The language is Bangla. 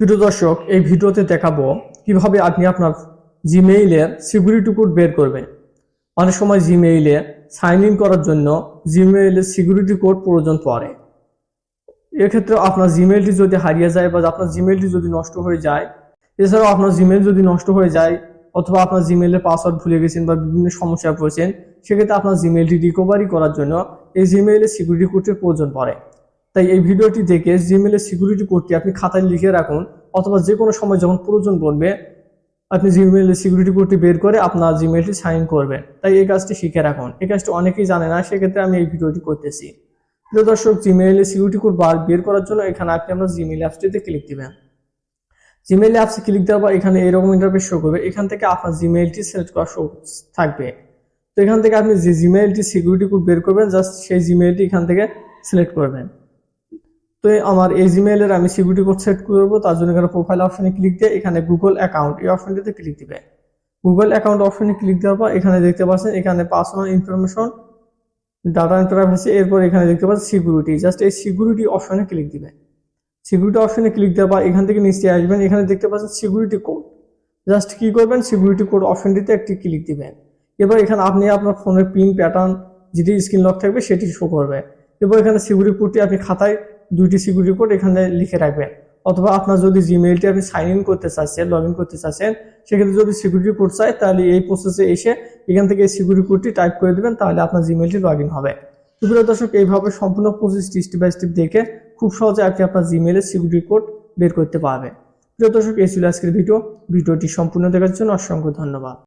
প্রিয় দর্শক, এই ভিডিওতে দেখাবো কীভাবে আপনি আপনার জিমেইলের সিকিউরিটি কোড বের করবেন। অনেক সময় জিমেইলে সাইন ইন করার জন্য জিমেইলের সিকিউরিটি কোড প্রয়োজন পড়ে। এক্ষেত্রে আপনার জিমেইলটি যদি হারিয়ে যায় বা আপনার জিমেইলটি যদি নষ্ট হয়ে যায়, এছাড়াও আপনার জিমেইল যদি নষ্ট হয়ে যায় অথবা আপনার জিমেইলের পাসওয়ার্ড ভুলে গেছেন বা বিভিন্ন সমস্যায় পড়েছেন, সেক্ষেত্রে আপনার জিমেইলটি রিকভারি করার জন্য এই জিমেইলের সিকিউরিটি কোডের প্রয়োজন পড়ে। তাই এই ভিডিওটি দেখে জিমেইলের সিকিউরিটি কোডটি আপনি খাতায় লিখে রাখুন, অথবা যে কোনো সময় যখন প্রয়োজন পড়বে, আপনি জিমেইলের সিকিউরিটি কোডটি বের করে আপনার জিমেইলটি সাইন করবেন তাই এই কাজটি শিখে রাখুন। এই কাজটি অনেকেই জানে না, সেক্ষেত্রে আমি এই ভিডিওটি করতেছি। প্রিয় দর্শক জিমেইলের সিকিউরিটি কোড বার বের করার জন্য এখানে আপনি আপনার জিমেইল অ্যাপসটিতে ক্লিক দিবেন। জিমেইল অ্যাপসে ক্লিক দেওয়ার পর এখানে এরকম ইন্টারফেস শো করবে। এখান থেকে আপনার জিমেইলটি সিলেক্ট করা শো থাকবে। তো এখান থেকে আপনি যে জিমেইলটি সিকিউরিটি কোড বের করবেন জাস্ট সেই জিমেইলটি এখান থেকে সিলেক্ট করবেন। তো আমার এই জিমেইলের আমি সিকিউরিটি কোড সেট করব তার জন্য এখানে প্রোফাইল অপশনে ক্লিক দিয়ে এখানে গুগল অ্যাকাউন্ট এই অপশনটিতে ক্লিক দিবে। গুগল অ্যাকাউন্ট অপশনে ক্লিক দেওয়ার পর এখানে দেখতে পাচ্ছেন এখানে পার্সোনাল ইনফরমেশন ডাটা ইন্টারফেসে এরপর এখানে দেখতে পাচ্ছেন সিকিউরিটি জাস্ট এই সিকিউরিটি অপশনে ক্লিক দিবে। সিকিউরিটি অপশনে ক্লিক দেওয়ার পর এখান থেকে নিচে আসবেন, এখানে দেখতে পাচ্ছেন সিকিউরিটি কোড জাস্ট কি করবেন? সিকিউরিটি কোড অপশনটিতে একটি ক্লিক দিবেন। এবার এখানে আপনি আপনার ফোনের পিন প্যাটার্ন যেটি স্ক্রিন লক থাকবে, সেটি শো করবে। এবার এখানে সিকিউরিটি কোডটি আপনি খাতায় দুইটি সিকিউরিটি কোড এখানে লিখে রাখবেন। অথবা আপনার যদি জিমেইলটি আপনি সাইন ইন করতে চাচ্ছেন লগ ইন করতে চাচ্ছেন, সেক্ষেত্রে যদি সিকিউরিটি কোড চাই তাহলে এই প্রসেসে এসে এখান থেকে এই সিকিউরিটি কোডটি টাইপ করে দেবেন, তাহলে আপনার জিমেইলটি লগ ইন হবে। তো প্রিয় দর্শক, এইভাবে সম্পূর্ণ প্রসেসটি স্টেপ বাই স্টেপ দেখে খুব সহজে আপনি আপনার জিমেইলের সিকিউরিটি কোড বের করতে পারবেন। প্রিয় দর্শক, এই ছিল আজকের ভিডিও। ভিডিওটি সম্পূর্ণ দেখার জন্য অসংখ্য ধন্যবাদ।